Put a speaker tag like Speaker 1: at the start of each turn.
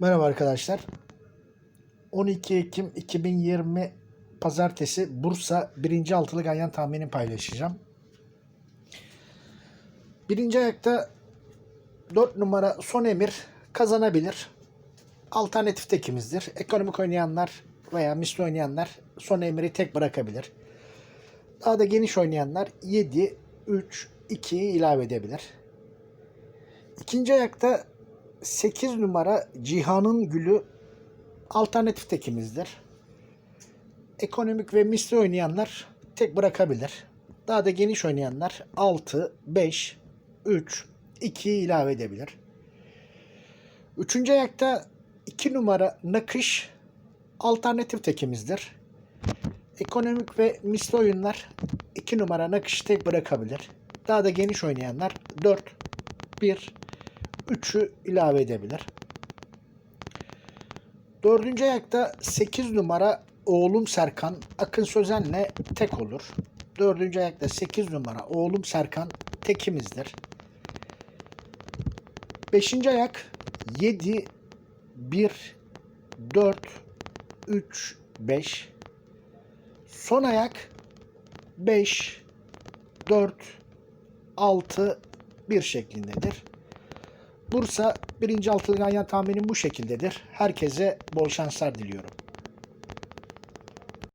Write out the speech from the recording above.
Speaker 1: Merhaba arkadaşlar. 12 Ekim 2020 Pazartesi Bursa 1. altılı ganyan tahminini paylaşacağım. Birinci ayakta 4 numara Son Emir kazanabilir. Alternatif tekimizdir. Ekonomik oynayanlar veya misli oynayanlar Son Emir'i tek bırakabilir. Daha da geniş oynayanlar 7, 3, 2'yi ilave edebilir. İkinci ayakta 8 numara Cihan'ın Gülü alternatif tekimizdir. Ekonomik ve misli oynayanlar tek bırakabilir. Daha da geniş oynayanlar 6, 5, 3, 2'yi ilave edebilir. Üçüncü ayakta 2 numara Nakış alternatif tekimizdir. Ekonomik ve misli oyunlar 2 numara Nakış'ı tek bırakabilir. Daha da geniş oynayanlar 4, 1, 3'ü ilave edebilir. Dördüncü ayakta 8 numara oğlum Serkan Akın Sözen'le tek olur. Dördüncü ayakta 8 numara oğlum Serkan tekimizdir. Beşinci ayak 7, 1, 4, 3, 5. Son ayak 5, 4, 6, 1 şeklindedir. Bursa birinci altılı ganyan tahminim bu şekildedir. Herkese bol şanslar diliyorum.